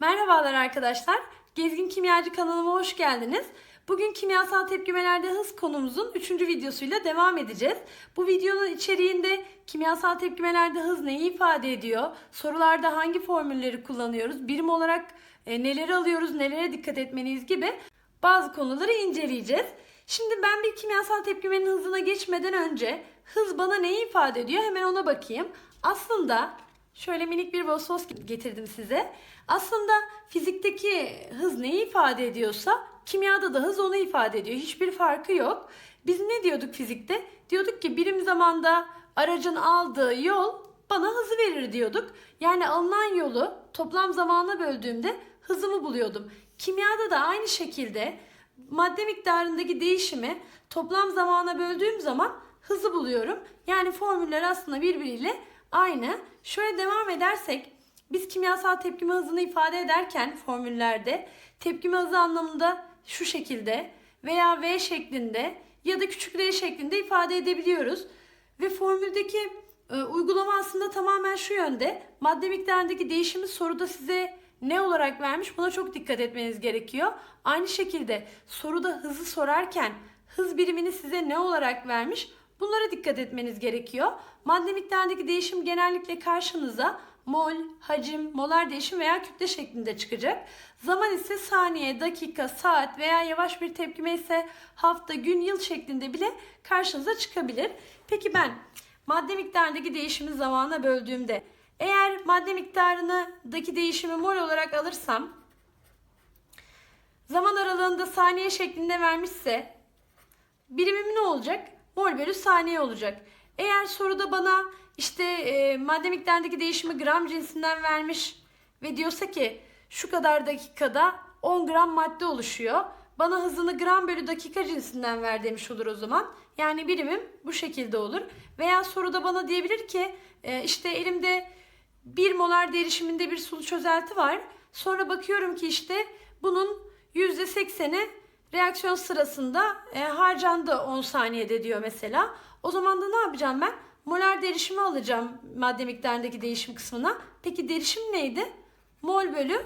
Merhabalar arkadaşlar. Gezgin Kimyacı kanalıma hoş geldiniz. Bugün kimyasal tepkimelerde hız konumuzun 3. videosuyla devam edeceğiz. Bu videonun içeriğinde kimyasal tepkimelerde hız neyi ifade ediyor? Sorularda hangi formülleri kullanıyoruz? Birim olarak e, neleri alıyoruz, nelere dikkat etmeliyiz gibi bazı konuları inceleyeceğiz. Şimdi ben bir kimyasal tepkimenin hızına geçmeden önce hız bana neyi ifade ediyor hemen ona bakayım. Aslında şöyle minik bir vosvos getirdim size. Aslında fizikteki hız neyi ifade ediyorsa kimyada da hız onu ifade ediyor. Hiçbir farkı yok. Biz ne diyorduk fizikte? Diyorduk ki birim zamanda aracın aldığı yol bana hızı verir diyorduk. Yani alınan yolu toplam zamana böldüğümde hızımı buluyordum. Kimyada da aynı şekilde madde miktarındaki değişimi toplam zamana böldüğüm zaman hızı buluyorum. Yani formüller aslında birbiriyle aynı. Şöyle devam edersek biz kimyasal tepkime hızını ifade ederken formüllerde tepkime hızı anlamında şu şekilde veya V şeklinde ya da küçük r şeklinde ifade edebiliyoruz. Ve formüldeki e, uygulama aslında tamamen şu yönde. Madde miktarındaki değişimi soruda size ne olarak vermiş buna çok dikkat etmeniz gerekiyor. Aynı şekilde soruda hızı sorarken hız birimini size ne olarak vermiş bunlara dikkat etmeniz gerekiyor. Madde miktarındaki değişim genellikle karşınıza mol, hacim, molar değişim veya kütle şeklinde çıkacak. Zaman ise saniye, dakika, saat veya yavaş bir tepkime ise hafta, gün, yıl şeklinde bile karşınıza çıkabilir. Peki ben madde miktarındaki değişimi zamana böldüğümde eğer madde miktarındaki değişimi mol olarak alırsam zaman aralığında saniye şeklinde vermişse birimim ne olacak? Mol bölü saniye olacak. Eğer soruda bana işte e, madde miktarındaki değişimi gram cinsinden vermiş ve diyorsa ki şu kadar dakikada 10 gram madde oluşuyor. Bana hızını gram bölü dakika cinsinden ver demiş olur o zaman. Yani birimim bu şekilde olur. Veya soruda bana diyebilir ki e, işte elimde 1 molar derişiminde bir sulu çözelti var. Sonra bakıyorum ki işte bunun %80'i reaksiyon sırasında e, harcandı 10 saniyede diyor mesela. O zaman da ne yapacağım ben? Molar derişimi alacağım madde miktarındaki değişim kısmına. Peki derişim neydi? Mol bölü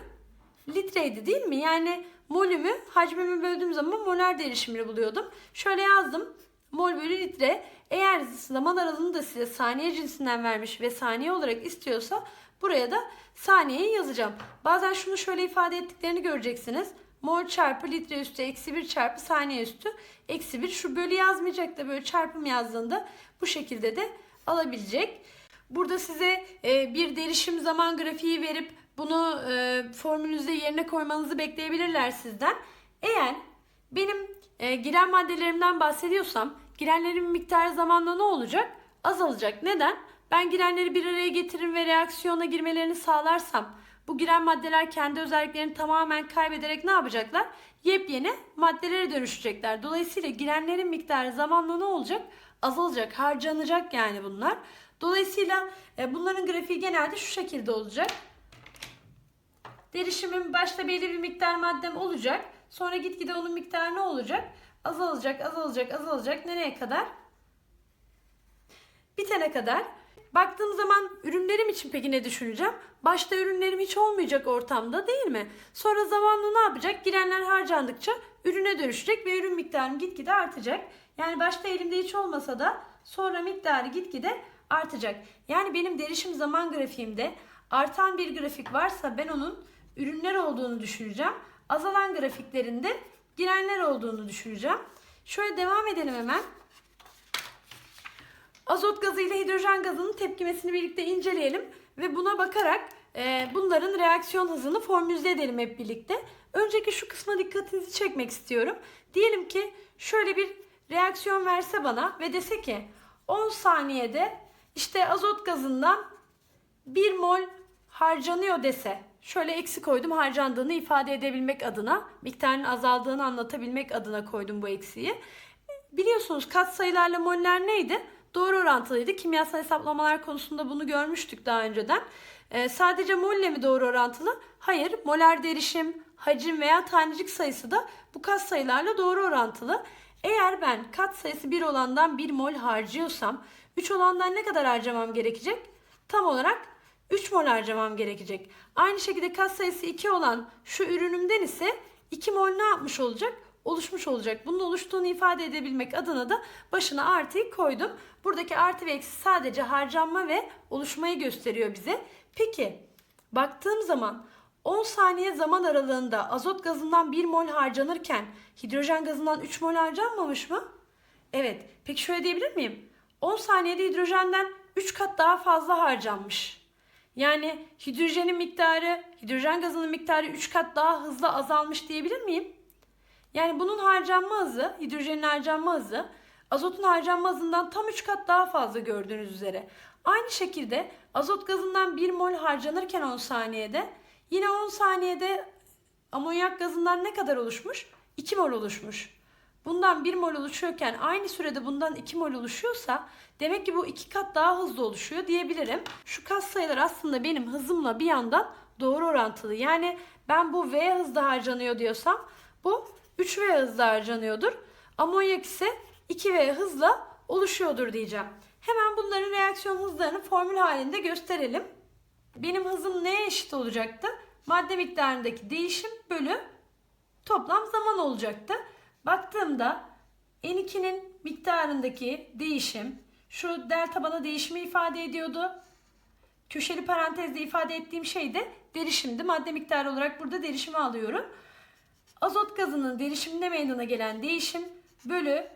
litreydi değil mi? Yani molümü hacmimi böldüğüm zaman molar derişimini buluyordum. Şöyle yazdım. Mol bölü litre. Eğer zaman aralığını da size saniye cinsinden vermiş ve saniye olarak istiyorsa buraya da saniyeyi yazacağım. Bazen şunu şöyle ifade ettiklerini göreceksiniz. Mol çarpı litre üstü eksi 1 çarpı saniye üstü eksi 1. Şu bölü yazmayacak da böyle çarpım yazdığında bu şekilde de alabilecek. Burada size e, bir derişim zaman grafiği verip bunu e, formülünüzde yerine koymanızı bekleyebilirler sizden. Eğer benim e, giren maddelerimden bahsediyorsam girenlerin miktarı zamanla ne olacak? Azalacak. Neden? Ben girenleri bir araya getiririm ve reaksiyona girmelerini sağlarsam bu giren maddeler kendi özelliklerini tamamen kaybederek ne yapacaklar? Yepyeni maddelere dönüşecekler. Dolayısıyla girenlerin miktarı zamanla ne olacak? Azalacak, harcanacak yani bunlar. Dolayısıyla e, bunların grafiği genelde şu şekilde olacak. Derişimin başta belli bir miktar maddem olacak. Sonra gitgide onun miktarı ne olacak? Azalacak, azalacak, azalacak. Nereye kadar? Bitene kadar. Baktığım zaman ürünlerim için peki ne düşüneceğim? Başta ürünlerim hiç olmayacak ortamda değil mi? Sonra zamanla ne yapacak? Girenler harcandıkça ürüne dönüşecek ve ürün miktarım gitgide artacak. Yani başta elimde hiç olmasa da sonra miktarı gitgide artacak. Yani benim derişim zaman grafiğimde artan bir grafik varsa ben onun ürünler olduğunu düşüneceğim. Azalan grafiklerinde girenler olduğunu düşüneceğim. Şöyle devam edelim hemen. Azot gazı ile hidrojen gazının tepkimesini birlikte inceleyelim ve buna bakarak e, bunların reaksiyon hızını formülize edelim hep birlikte. Önceki şu kısma dikkatinizi çekmek istiyorum. Diyelim ki şöyle bir reaksiyon verse bana ve dese ki 10 saniyede işte azot gazından 1 mol harcanıyor dese şöyle eksi koydum harcandığını ifade edebilmek adına miktarın azaldığını anlatabilmek adına koydum bu eksiği. Biliyorsunuz katsayılarla moller neydi? Doğru orantılıydı. Kimyasal hesaplamalar konusunda bunu görmüştük daha önceden. Ee, sadece molle mi doğru orantılı? Hayır. Molar derişim, hacim veya tanecik sayısı da bu kat sayılarla doğru orantılı. Eğer ben kat sayısı 1 olandan 1 mol harcıyorsam 3 olandan ne kadar harcamam gerekecek? Tam olarak 3 mol harcamam gerekecek. Aynı şekilde kat sayısı 2 olan şu ürünümden ise 2 mol ne yapmış olacak? Oluşmuş olacak. Bunun oluştuğunu ifade edebilmek adına da başına artıyı koydum. Buradaki artı ve eksi sadece harcanma ve oluşmayı gösteriyor bize. Peki baktığım zaman 10 saniye zaman aralığında azot gazından 1 mol harcanırken hidrojen gazından 3 mol harcanmamış mı? Evet. Peki şöyle diyebilir miyim? 10 saniyede hidrojenden 3 kat daha fazla harcanmış. Yani hidrojenin miktarı, hidrojen gazının miktarı 3 kat daha hızlı azalmış diyebilir miyim? Yani bunun harcanma hızı, hidrojenin harcanma hızı, azotun harcanma hızından tam 3 kat daha fazla gördüğünüz üzere. Aynı şekilde azot gazından 1 mol harcanırken 10 saniyede, yine 10 saniyede amonyak gazından ne kadar oluşmuş? 2 mol oluşmuş. Bundan 1 mol oluşuyorken aynı sürede bundan 2 mol oluşuyorsa demek ki bu 2 kat daha hızlı oluşuyor diyebilirim. Şu kat sayılar aslında benim hızımla bir yandan doğru orantılı. Yani ben bu V hızda harcanıyor diyorsam bu 3V hızla harcanıyordur. Amonyak ise 2V hızla oluşuyordur diyeceğim. Hemen bunların reaksiyon hızlarını formül halinde gösterelim. Benim hızım neye eşit olacaktı? Madde miktarındaki değişim bölü toplam zaman olacaktı. Baktığımda N2'nin miktarındaki değişim şu delta bana değişimi ifade ediyordu. Köşeli parantezde ifade ettiğim şey de derişimdi. Madde miktarı olarak burada derişimi alıyorum. Azot gazının derişiminde meydana gelen değişim bölü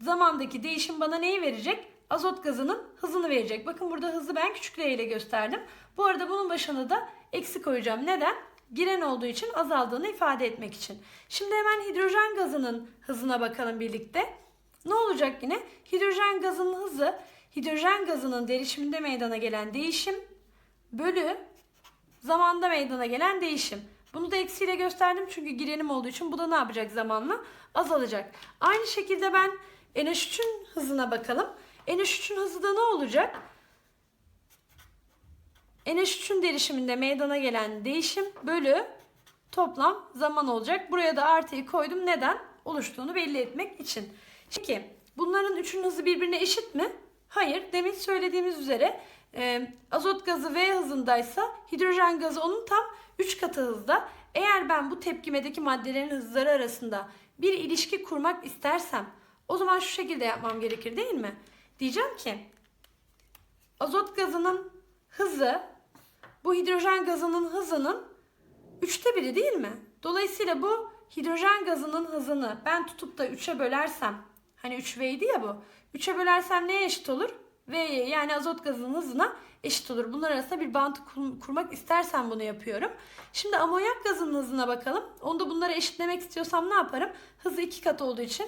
zamandaki değişim bana neyi verecek? Azot gazının hızını verecek. Bakın burada hızı ben küçük r ile gösterdim. Bu arada bunun başına da eksi koyacağım. Neden? Giren olduğu için azaldığını ifade etmek için. Şimdi hemen hidrojen gazının hızına bakalım birlikte. Ne olacak yine? Hidrojen gazının hızı hidrojen gazının derişiminde meydana gelen değişim bölü zamanda meydana gelen değişim. Bunu da eksiyle gösterdim çünkü girenim olduğu için bu da ne yapacak zamanla? Azalacak. Aynı şekilde ben NH3'ün hızına bakalım. NH3'ün hızı da ne olacak? NH3'ün derişiminde meydana gelen değişim bölü toplam zaman olacak. Buraya da artıyı koydum. Neden? Oluştuğunu belli etmek için. Peki bunların üçünün hızı birbirine eşit mi? Hayır. Demin söylediğimiz üzere e, azot gazı V hızındaysa hidrojen gazı onun tam 3 katı hızda. Eğer ben bu tepkimedeki maddelerin hızları arasında bir ilişki kurmak istersem o zaman şu şekilde yapmam gerekir değil mi? Diyeceğim ki azot gazının hızı bu hidrojen gazının hızının üçte biri değil mi? Dolayısıyla bu hidrojen gazının hızını ben tutup da 3'e bölersem hani 3V'ydi ya bu. 3'e bölersem neye eşit olur? V'ye yani azot gazının hızına eşit olur. Bunlar arasında bir bantı kurmak istersem bunu yapıyorum. Şimdi amonyak gazının hızına bakalım. Onu da bunları eşitlemek istiyorsam ne yaparım? Hızı 2 kat olduğu için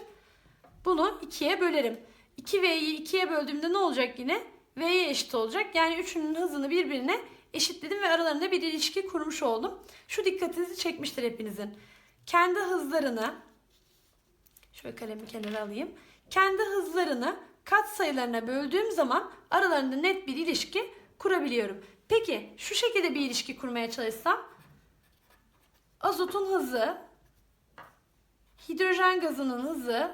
bunu 2'ye bölerim. 2V'yi 2'ye böldüğümde ne olacak yine? V'ye eşit olacak. Yani üçünün hızını birbirine eşitledim ve aralarında bir ilişki kurmuş oldum. Şu dikkatinizi çekmiştir hepinizin. Kendi hızlarını şöyle kalemi kenara alayım. Kendi hızlarını kat sayılarına böldüğüm zaman aralarında net bir ilişki kurabiliyorum. Peki şu şekilde bir ilişki kurmaya çalışsam azotun hızı, hidrojen gazının hızı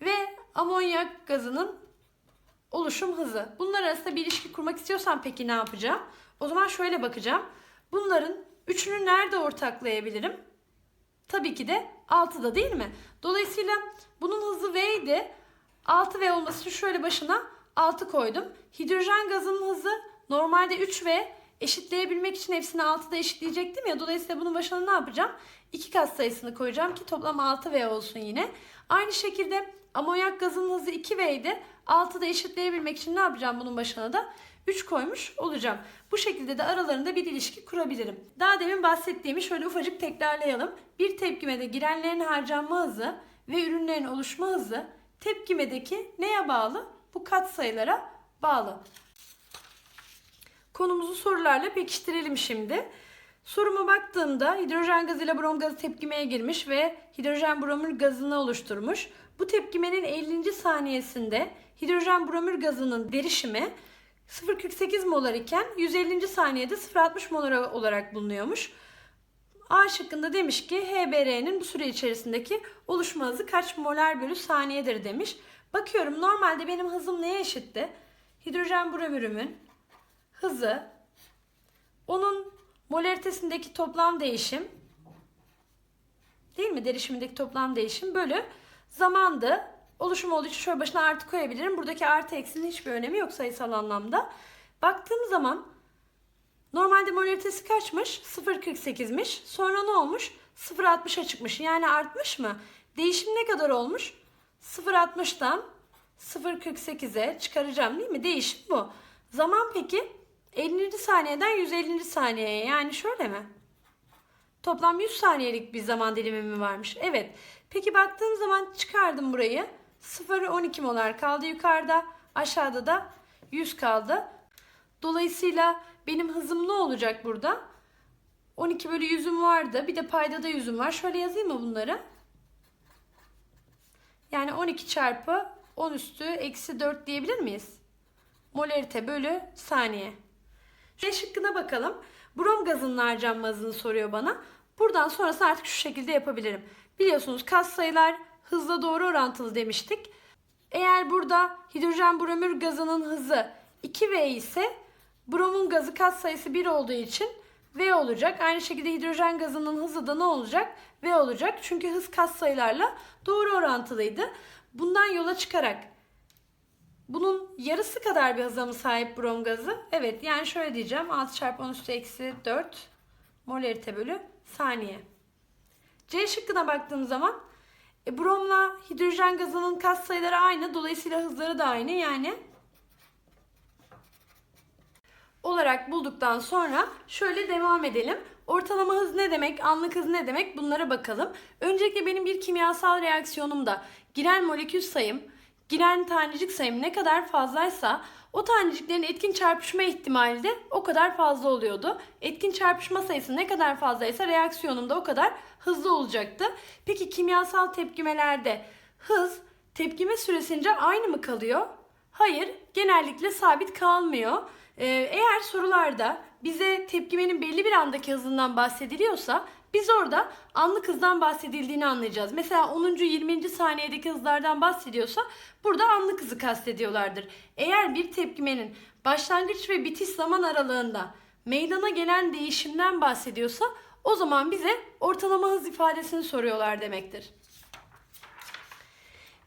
ve amonyak gazının oluşum hızı. Bunlar arasında bir ilişki kurmak istiyorsam peki ne yapacağım? O zaman şöyle bakacağım. Bunların üçünü nerede ortaklayabilirim? Tabii ki de 6'da değil mi? Dolayısıyla bunun hızı V idi. 6V olması için şöyle başına 6 koydum. Hidrojen gazının hızı normalde 3V. Eşitleyebilmek için hepsini 6'da eşitleyecektim ya. Dolayısıyla bunun başına ne yapacağım? 2 kat sayısını koyacağım ki toplam 6V olsun yine. Aynı şekilde amonyak gazının hızı 2V idi. 6'da eşitleyebilmek için ne yapacağım bunun başına da? 3 koymuş olacağım. Bu şekilde de aralarında bir ilişki kurabilirim. Daha demin bahsettiğimi şöyle ufacık tekrarlayalım. Bir tepkimede girenlerin harcanma hızı ve ürünlerin oluşma hızı tepkimedeki neye bağlı? Bu kat sayılara bağlı. Konumuzu sorularla pekiştirelim şimdi. Soruma baktığımda hidrojen gazı ile brom gazı tepkimeye girmiş ve hidrojen bromür gazını oluşturmuş. Bu tepkimenin 50. saniyesinde hidrojen bromür gazının derişimi 0.48 molar iken 150. saniyede 0.60 molar olarak bulunuyormuş. A şıkkında demiş ki HBr'nin bu süre içerisindeki oluşma hızı kaç molar bölü saniyedir demiş. Bakıyorum normalde benim hızım neye eşitti? Hidrojen bromürümün hızı Onun molaritesindeki toplam değişim değil mi? Derişimindeki toplam değişim bölü zamandı. Oluşum olduğu için şöyle başına artı koyabilirim. Buradaki artı eksinin hiçbir önemi yok sayısal anlamda. Baktığım zaman normalde molaritesi kaçmış? 0.48'miş. Sonra ne olmuş? 0.60'a çıkmış. Yani artmış mı? Değişim ne kadar olmuş? 0.60'dan 0.48'e çıkaracağım değil mi? Değişim bu. Zaman peki 50. saniyeden 150. saniyeye yani şöyle mi? Toplam 100 saniyelik bir zaman dilimi mi varmış? Evet. Peki baktığım zaman çıkardım burayı. 0 12 molar kaldı yukarıda. Aşağıda da 100 kaldı. Dolayısıyla benim hızım ne olacak burada? 12 bölü 100'üm vardı. Bir de paydada 100'üm var. Şöyle yazayım mı bunları? Yani 12 çarpı 10 üstü eksi 4 diyebilir miyiz? Molarite bölü saniye. C şıkkına bakalım. Brom gazının harcanmasını soruyor bana. Buradan sonrası artık şu şekilde yapabilirim. Biliyorsunuz kas sayılar hızla doğru orantılı demiştik. Eğer burada hidrojen bromür gazının hızı 2V ise bromun gazı kas sayısı 1 olduğu için V olacak. Aynı şekilde hidrojen gazının hızı da ne olacak? V olacak. Çünkü hız kas sayılarla doğru orantılıydı. Bundan yola çıkarak bunun yarısı kadar bir hıza sahip brom gazı? Evet yani şöyle diyeceğim. 6 çarpı 10 üstü eksi 4 molarite bölü saniye. C şıkkına baktığım zaman e, bromla hidrojen gazının kas sayıları aynı. Dolayısıyla hızları da aynı. Yani olarak bulduktan sonra şöyle devam edelim. Ortalama hız ne demek, anlık hız ne demek bunlara bakalım. Öncelikle benim bir kimyasal reaksiyonumda giren molekül sayım, giren tanecik sayım ne kadar fazlaysa o taneciklerin etkin çarpışma ihtimali de o kadar fazla oluyordu. Etkin çarpışma sayısı ne kadar fazlaysa reaksiyonum da o kadar hızlı olacaktı. Peki kimyasal tepkimelerde hız tepkime süresince aynı mı kalıyor? Hayır, genellikle sabit kalmıyor. Ee, eğer sorularda bize tepkimenin belli bir andaki hızından bahsediliyorsa biz orada anlık hızdan bahsedildiğini anlayacağız. Mesela 10. 20. saniyedeki hızlardan bahsediyorsa burada anlık hızı kastediyorlardır. Eğer bir tepkimenin başlangıç ve bitiş zaman aralığında meydana gelen değişimden bahsediyorsa o zaman bize ortalama hız ifadesini soruyorlar demektir.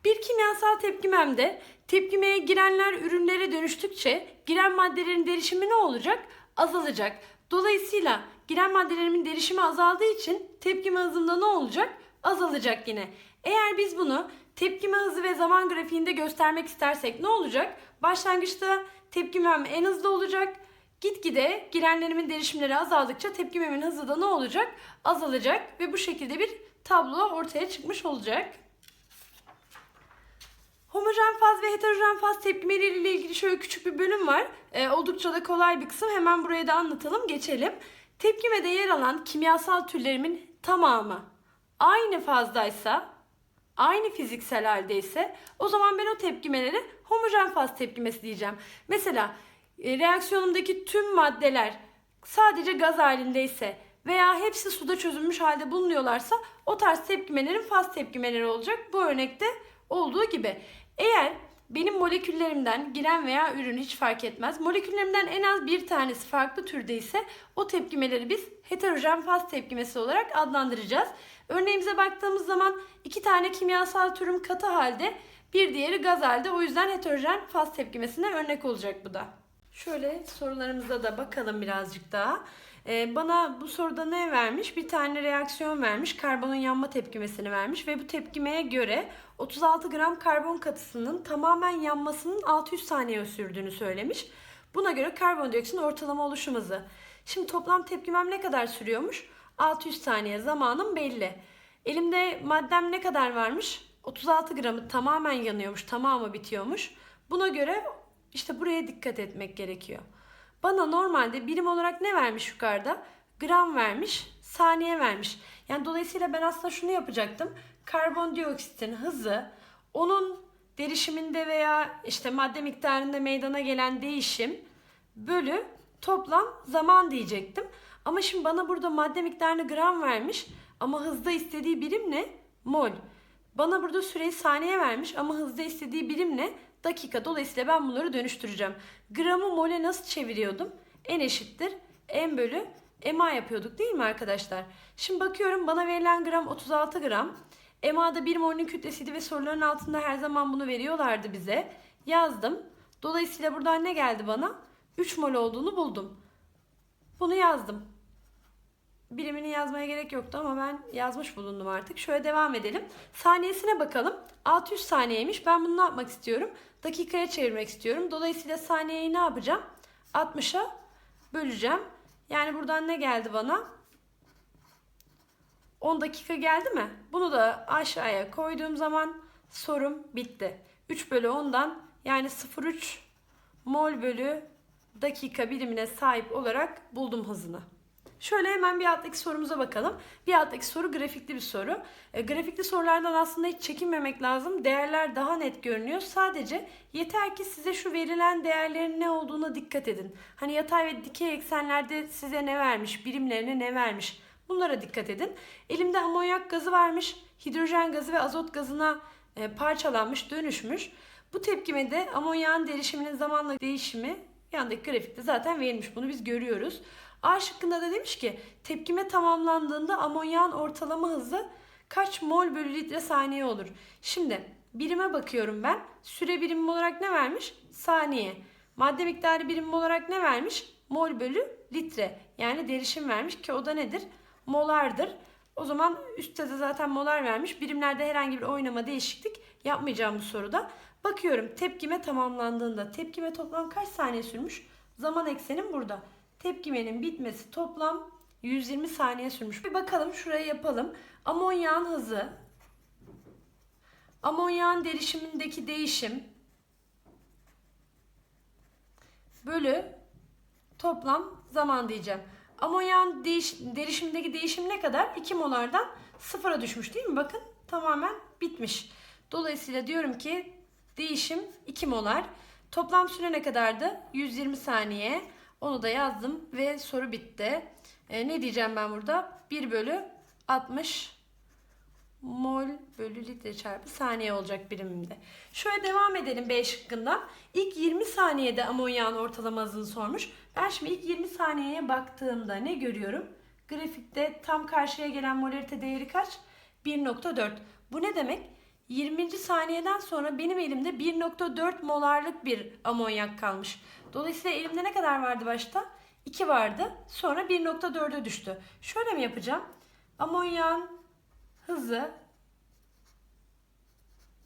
Bir kimyasal tepkimemde tepkimeye girenler ürünlere dönüştükçe giren maddelerin derişimi ne olacak? Azalacak. Dolayısıyla giren maddelerimin derişimi azaldığı için tepkime hızında ne olacak? Azalacak yine. Eğer biz bunu tepkime hızı ve zaman grafiğinde göstermek istersek ne olacak? Başlangıçta tepkimem en hızlı olacak. Gitgide girenlerimin derişimleri azaldıkça tepkimemin hızı da ne olacak? Azalacak ve bu şekilde bir tablo ortaya çıkmış olacak. Homojen faz ve heterojen faz tepkimeleri ile ilgili şöyle küçük bir bölüm var. Ee, oldukça da kolay bir kısım. Hemen buraya da anlatalım, geçelim. Tepkimede yer alan kimyasal türlerimin tamamı aynı fazdaysa, aynı fiziksel haldeyse o zaman ben o tepkimeleri homojen faz tepkimesi diyeceğim. Mesela e, reaksiyonumdaki tüm maddeler sadece gaz halindeyse veya hepsi suda çözülmüş halde bulunuyorlarsa o tarz tepkimelerin faz tepkimeleri olacak. Bu örnekte olduğu gibi. Eğer benim moleküllerimden giren veya ürün hiç fark etmez. Moleküllerimden en az bir tanesi farklı türde ise o tepkimeleri biz heterojen faz tepkimesi olarak adlandıracağız. Örneğimize baktığımız zaman iki tane kimyasal türüm katı halde bir diğeri gaz halde. O yüzden heterojen faz tepkimesine örnek olacak bu da. Şöyle sorularımıza da bakalım birazcık daha. Ee, bana bu soruda ne vermiş? Bir tane reaksiyon vermiş. Karbonun yanma tepkimesini vermiş ve bu tepkimeye göre 36 gram karbon katısının tamamen yanmasının 600 saniye sürdüğünü söylemiş. Buna göre karbondioksitin ortalama oluşum hızı. Şimdi toplam tepkimem ne kadar sürüyormuş? 600 saniye zamanım belli. Elimde maddem ne kadar varmış? 36 gramı tamamen yanıyormuş, tamamı bitiyormuş. Buna göre işte buraya dikkat etmek gerekiyor. Bana normalde birim olarak ne vermiş yukarıda? Gram vermiş, saniye vermiş. Yani dolayısıyla ben aslında şunu yapacaktım. Karbondioksitin hızı onun derişiminde veya işte madde miktarında meydana gelen değişim bölü toplam zaman diyecektim. Ama şimdi bana burada madde miktarını gram vermiş ama hızda istediği birim ne? Mol. Bana burada süreyi saniye vermiş ama hızda istediği birim ne? Dakika. Dolayısıyla ben bunları dönüştüreceğim. Gramı mole nasıl çeviriyordum? N eşittir M bölü MA yapıyorduk değil mi arkadaşlar? Şimdi bakıyorum bana verilen gram 36 gram. MA'da bir molün kütlesiydi ve soruların altında her zaman bunu veriyorlardı bize. Yazdım. Dolayısıyla buradan ne geldi bana? 3 mol olduğunu buldum. Bunu yazdım. Birimini yazmaya gerek yoktu ama ben yazmış bulundum artık. Şöyle devam edelim. Saniyesine bakalım. 600 saniyeymiş. Ben bunu ne yapmak istiyorum? Dakikaya çevirmek istiyorum. Dolayısıyla saniyeyi ne yapacağım? 60'a böleceğim. Yani buradan ne geldi bana? 10 dakika geldi mi? Bunu da aşağıya koyduğum zaman sorum bitti. 3 bölü 10'dan yani 0,3 mol bölü dakika birimine sahip olarak buldum hızını. Şöyle hemen bir alttaki sorumuza bakalım. Bir alttaki soru grafikli bir soru. E, grafikli sorulardan aslında hiç çekinmemek lazım. Değerler daha net görünüyor. Sadece yeter ki size şu verilen değerlerin ne olduğuna dikkat edin. Hani yatay ve dikey eksenlerde size ne vermiş, birimlerine ne vermiş. Bunlara dikkat edin. Elimde amonyak gazı varmış. Hidrojen gazı ve azot gazına e, parçalanmış, dönüşmüş. Bu tepkime de amonyağın derişiminin zamanla değişimi yandaki grafikte zaten verilmiş. Bunu biz görüyoruz. A şıkkında da demiş ki tepkime tamamlandığında amonyağın ortalama hızı kaç mol bölü litre saniye olur? Şimdi birime bakıyorum ben. Süre birimi olarak ne vermiş? Saniye. Madde miktarı birimi olarak ne vermiş? Mol bölü litre. Yani derişim vermiş ki o da nedir? Molardır. O zaman üstte de zaten molar vermiş. Birimlerde herhangi bir oynama değişiklik yapmayacağım bu soruda. Bakıyorum tepkime tamamlandığında tepkime toplam kaç saniye sürmüş? Zaman eksenim burada. Tepkimenin bitmesi toplam 120 saniye sürmüş. Bir bakalım şuraya yapalım. Amonyağın hızı, amonyağın derişimindeki değişim bölü toplam zaman diyeceğim. Amonyağın değiş, derişimindeki değişim ne kadar? 2 molardan sıfıra düşmüş değil mi? Bakın tamamen bitmiş. Dolayısıyla diyorum ki değişim 2 molar. Toplam süre ne kadardı? 120 saniye. Onu da yazdım ve soru bitti. E, ne diyeceğim ben burada? 1 bölü 60 mol bölü litre çarpı saniye olacak birimimde. Şöyle devam edelim B şıkkından. İlk 20 saniyede amonyağın ortalama hızını sormuş. Ben şimdi ilk 20 saniyeye baktığımda ne görüyorum? Grafikte tam karşıya gelen molarite değeri kaç? 1.4. Bu ne demek? 20. saniyeden sonra benim elimde 1.4 molarlık bir amonyak kalmış. Dolayısıyla elimde ne kadar vardı başta? 2 vardı. Sonra 1.4'e düştü. Şöyle mi yapacağım? Amonyağın hızı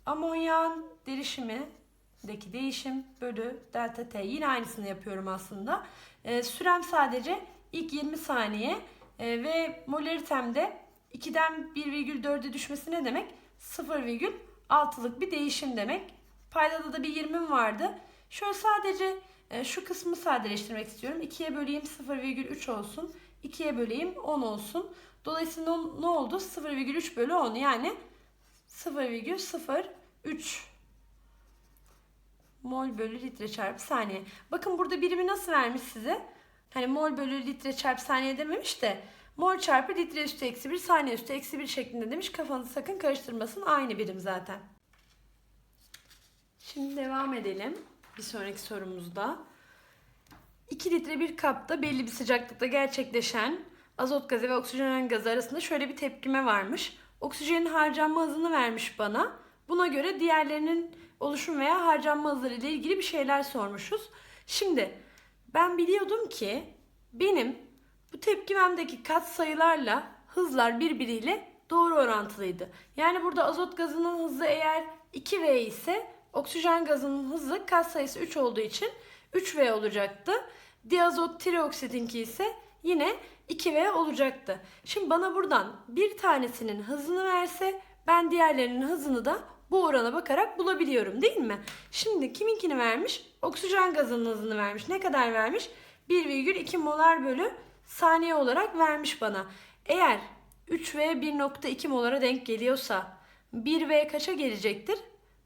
amonyağın derişimindeki değişim bölü delta T. Yine aynısını yapıyorum aslında. E, sürem sadece ilk 20 saniye e, ve molaritemde 2'den 1,4'e düşmesi ne demek? 0,6'lık bir değişim demek. Paydada da bir 20'm vardı. Şöyle sadece e, şu kısmı sadeleştirmek istiyorum. 2'ye böleyim 0,3 olsun. 2'ye böleyim 10 olsun. Dolayısıyla ne oldu? 0,3 bölü 10 yani 0,03 mol bölü litre çarpı saniye. Bakın burada birimi nasıl vermiş size? Hani mol bölü litre çarpı saniye dememiş de mol çarpı litre üstü eksi 1 saniye üstü eksi 1 şeklinde demiş. Kafanızı sakın karıştırmasın. Aynı birim zaten. Şimdi devam edelim. Bir sonraki sorumuzda. 2 litre bir kapta belli bir sıcaklıkta gerçekleşen azot gazı ve oksijen gazı arasında şöyle bir tepkime varmış. Oksijenin harcanma hızını vermiş bana. Buna göre diğerlerinin oluşum veya harcanma hızları ile ilgili bir şeyler sormuşuz. Şimdi ben biliyordum ki benim bu tepkimemdeki kat sayılarla hızlar birbiriyle doğru orantılıydı. Yani burada azot gazının hızı eğer 2V ise oksijen gazının hızı kat sayısı 3 olduğu için 3V olacaktı. Diazot trioksitinki ise yine 2V olacaktı. Şimdi bana buradan bir tanesinin hızını verse ben diğerlerinin hızını da bu orana bakarak bulabiliyorum değil mi? Şimdi kiminkini vermiş? Oksijen gazının hızını vermiş. Ne kadar vermiş? 1,2 molar bölü saniye olarak vermiş bana. Eğer 3V 1.2 molara denk geliyorsa 1V kaça gelecektir?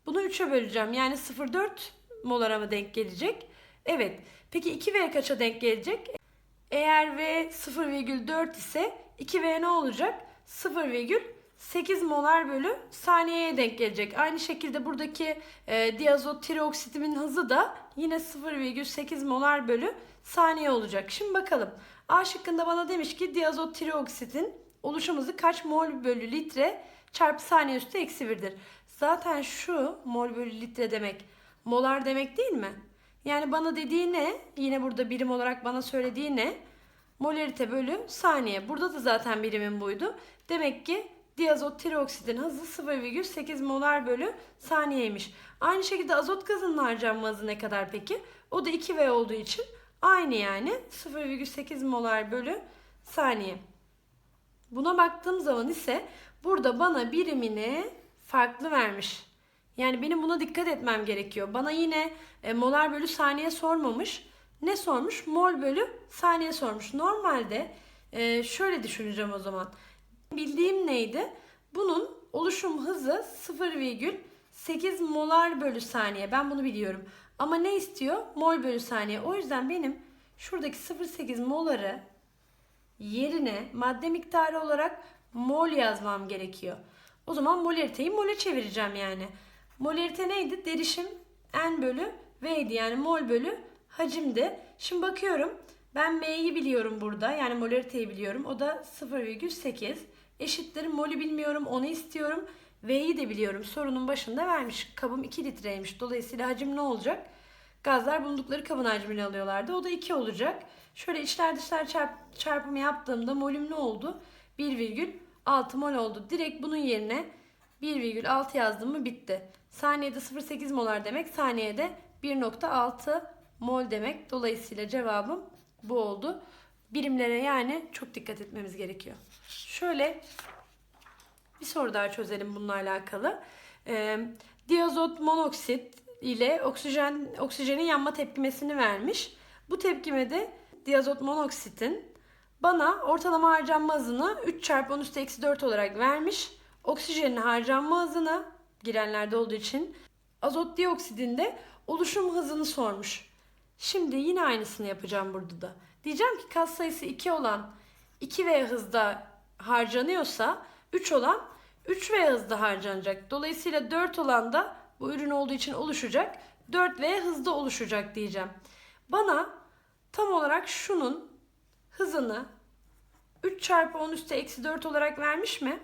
Bunu 3'e böleceğim. Yani 0,4 molara mı denk gelecek? Evet. Peki 2V kaça denk gelecek? Eğer V 0,4 ise 2V ne olacak? 0,8 molar bölü saniyeye denk gelecek. Aynı şekilde buradaki e, diazot trioksitimin hızı da yine 0,8 molar bölü saniye olacak. Şimdi bakalım. A şıkkında bana demiş ki diazot trioksitin oluşum hızı kaç mol bölü litre çarpı saniye üstü eksi 1'dir. Zaten şu mol bölü litre demek molar demek değil mi? Yani bana dediği ne? Yine burada birim olarak bana söylediği ne? Molarite bölü saniye. Burada da zaten birimin buydu. Demek ki diazot trioksitin hızı 0,8 molar bölü saniyeymiş. Aynı şekilde azot gazının harcanma hızı ne kadar peki? O da 2V olduğu için aynı yani 0,8 molar bölü saniye. Buna baktığım zaman ise burada bana birimini farklı vermiş. Yani benim buna dikkat etmem gerekiyor. Bana yine e, molar bölü saniye sormamış. Ne sormuş? Mol bölü saniye sormuş. Normalde e, şöyle düşüneceğim o zaman. Bildiğim neydi? Bunun oluşum hızı 0,8 molar bölü saniye. Ben bunu biliyorum. Ama ne istiyor? Mol bölü saniye. O yüzden benim şuradaki 0,8 moları yerine madde miktarı olarak mol yazmam gerekiyor. O zaman molariteyi mole çevireceğim yani. Molarite neydi? Derişim n bölü v'ydi yani mol bölü hacimdi. Şimdi bakıyorum ben m'yi biliyorum burada yani molariteyi biliyorum. O da 0,8 eşittir molü bilmiyorum onu istiyorum. V'yi de biliyorum sorunun başında vermiş. Kabım 2 litreymiş dolayısıyla hacim ne olacak? Gazlar bulundukları kabın hacmini alıyorlardı. O da 2 olacak. Şöyle içler dışlar çarp, çarpımı yaptığımda molüm ne oldu? 1,6 mol oldu. Direkt bunun yerine 1,6 yazdım mı bitti. Saniyede 0,8 molar demek. Saniyede 1,6 mol demek. Dolayısıyla cevabım bu oldu. Birimlere yani çok dikkat etmemiz gerekiyor. Şöyle bir soru daha çözelim bununla alakalı. Ee, diazot monoksit ile oksijen oksijenin yanma tepkimesini vermiş. Bu tepkimede diazot monoksitin bana ortalama harcanma hızını 3 çarpı 10 üstü eksi 4 olarak vermiş. Oksijenin harcanma hızını girenlerde olduğu için azot dioksidinde oluşum hızını sormuş. Şimdi yine aynısını yapacağım burada da. Diyeceğim ki kat sayısı 2 olan 2V hızda harcanıyorsa 3 olan 3V hızda harcanacak. Dolayısıyla 4 olan da bu ürün olduğu için oluşacak. 4V hızda oluşacak diyeceğim. Bana tam olarak şunun hızını 3 çarpı 10 üstü eksi 4 olarak vermiş mi?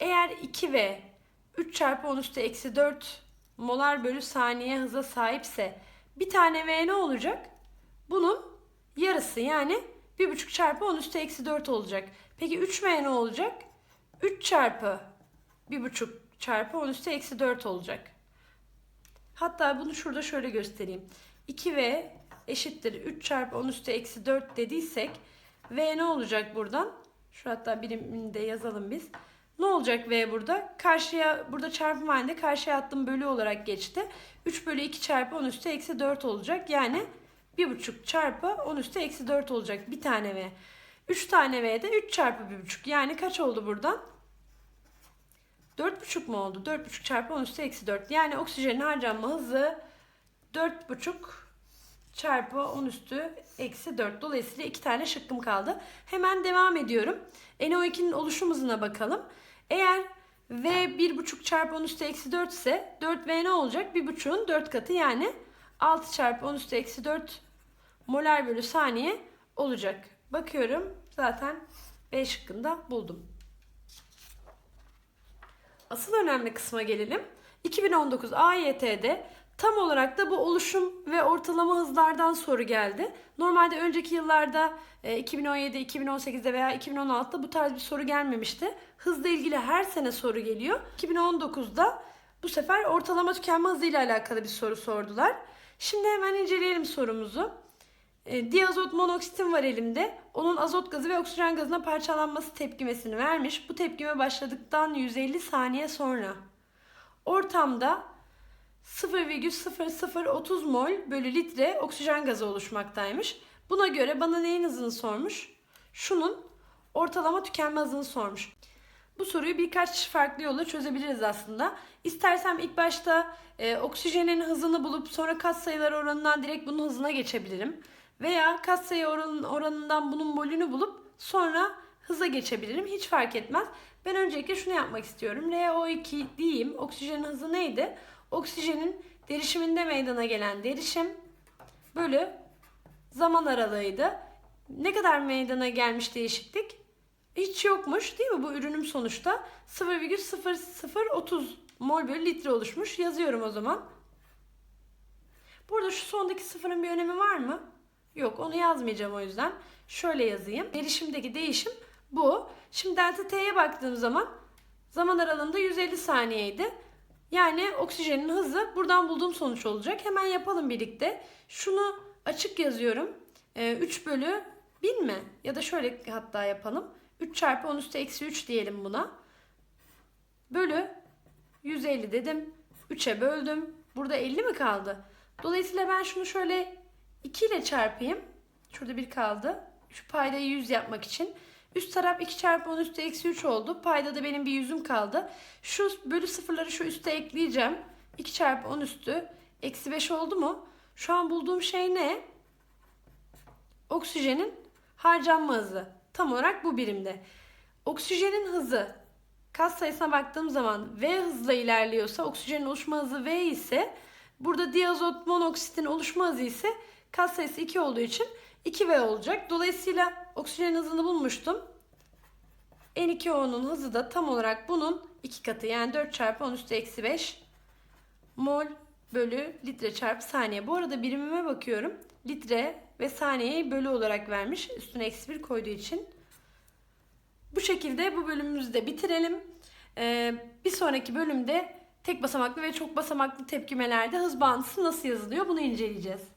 Eğer 2V 3 çarpı 10 üstü eksi 4 molar bölü saniye hıza sahipse bir tane V ne olacak? Bunun yarısı yani 1,5 çarpı 10 üstü eksi 4 olacak. Peki 3V ne olacak? 3 çarpı 1,5 çarpı 10 üstü eksi 4 olacak. Hatta bunu şurada şöyle göstereyim. 2V eşittir 3 çarpı 10 üstü eksi 4 dediysek V ne olacak buradan? Şu hatta birimini de yazalım biz. Ne olacak V burada? Karşıya burada çarpım halinde karşıya attım bölü olarak geçti. 3 bölü 2 çarpı 10 üstü eksi 4 olacak. Yani 1,5 çarpı 10 üstü eksi 4 olacak. Bir tane V. 3 tane V de 3 çarpı 1,5. Yani kaç oldu buradan? 4,5 mu oldu? 4,5 çarpı 10 üstü eksi 4. Yani oksijenin harcanma hızı 4,5 çarpı 10 üstü eksi 4. Dolayısıyla iki tane şıkkım kaldı. Hemen devam ediyorum. NO2'nin oluşum hızına bakalım. Eğer V 1,5 çarpı 10 üstü eksi 4 ise 4V ne olacak? 1,5'un 4 katı yani 6 çarpı 10 üstü eksi 4 molar bölü saniye olacak. Bakıyorum zaten B şıkkında buldum. Asıl önemli kısma gelelim. 2019 AYT'de tam olarak da bu oluşum ve ortalama hızlardan soru geldi. Normalde önceki yıllarda 2017, 2018'de veya 2016'da bu tarz bir soru gelmemişti. Hızla ilgili her sene soru geliyor. 2019'da bu sefer ortalama tükenme hızıyla alakalı bir soru sordular. Şimdi hemen inceleyelim sorumuzu. E, diazot monoksitin var elimde. Onun azot gazı ve oksijen gazına parçalanması tepkimesini vermiş. Bu tepkime başladıktan 150 saniye sonra ortamda 0,0030 mol bölü litre oksijen gazı oluşmaktaymış. Buna göre bana neyin hızını sormuş? Şunun ortalama tükenme hızını sormuş. Bu soruyu birkaç farklı yolla çözebiliriz aslında. İstersem ilk başta e, oksijenin hızını bulup sonra katsayılar oranından direkt bunun hızına geçebilirim. Veya katsayı oranın, oranından bunun molünü bulup sonra hıza geçebilirim. Hiç fark etmez. Ben öncelikle şunu yapmak istiyorum. RO2 diyeyim. Oksijenin hızı neydi? Oksijenin derişiminde meydana gelen derişim bölü zaman aralığıydı. Ne kadar meydana gelmiş değişiklik? Hiç yokmuş değil mi bu ürünüm sonuçta? 0,0030 mol bölü litre oluşmuş. Yazıyorum o zaman. Burada şu sondaki sıfırın bir önemi var mı? Yok onu yazmayacağım o yüzden. Şöyle yazayım. Erişimdeki değişim bu. Şimdi delta T'ye baktığım zaman zaman aralığında 150 saniyeydi. Yani oksijenin hızı buradan bulduğum sonuç olacak. Hemen yapalım birlikte. Şunu açık yazıyorum. Ee, 3 bölü 1000 mi? Ya da şöyle hatta yapalım. 3 çarpı 10 üstü eksi 3 diyelim buna. Bölü 150 dedim. 3'e böldüm. Burada 50 mi kaldı? Dolayısıyla ben şunu şöyle 2 ile çarpayım. Şurada bir kaldı. Şu paydayı 100 yapmak için. Üst taraf 2 çarpı 10 üstü eksi 3 oldu. Payda da benim bir yüzüm kaldı. Şu bölü sıfırları şu üste ekleyeceğim. 2 çarpı 10 üstü eksi 5 oldu mu? Şu an bulduğum şey ne? Oksijenin harcanma hızı. Tam olarak bu birimde. Oksijenin hızı kas sayısına baktığım zaman V hızla ilerliyorsa oksijenin oluşma hızı V ise burada diazot monoksitin oluşma hızı ise kas sayısı 2 olduğu için 2V olacak. Dolayısıyla oksijenin hızını bulmuştum. N2O'nun hızı da tam olarak bunun 2 katı yani 4 çarpı 10 üstü eksi 5 mol bölü litre çarpı saniye. Bu arada birimime bakıyorum. Litre ve saniyeyi bölü olarak vermiş. Üstüne eksi 1 koyduğu için. Bu şekilde bu bölümümüzü de bitirelim. Ee, bir sonraki bölümde tek basamaklı ve çok basamaklı tepkimelerde hız bağıntısı nasıl yazılıyor bunu inceleyeceğiz.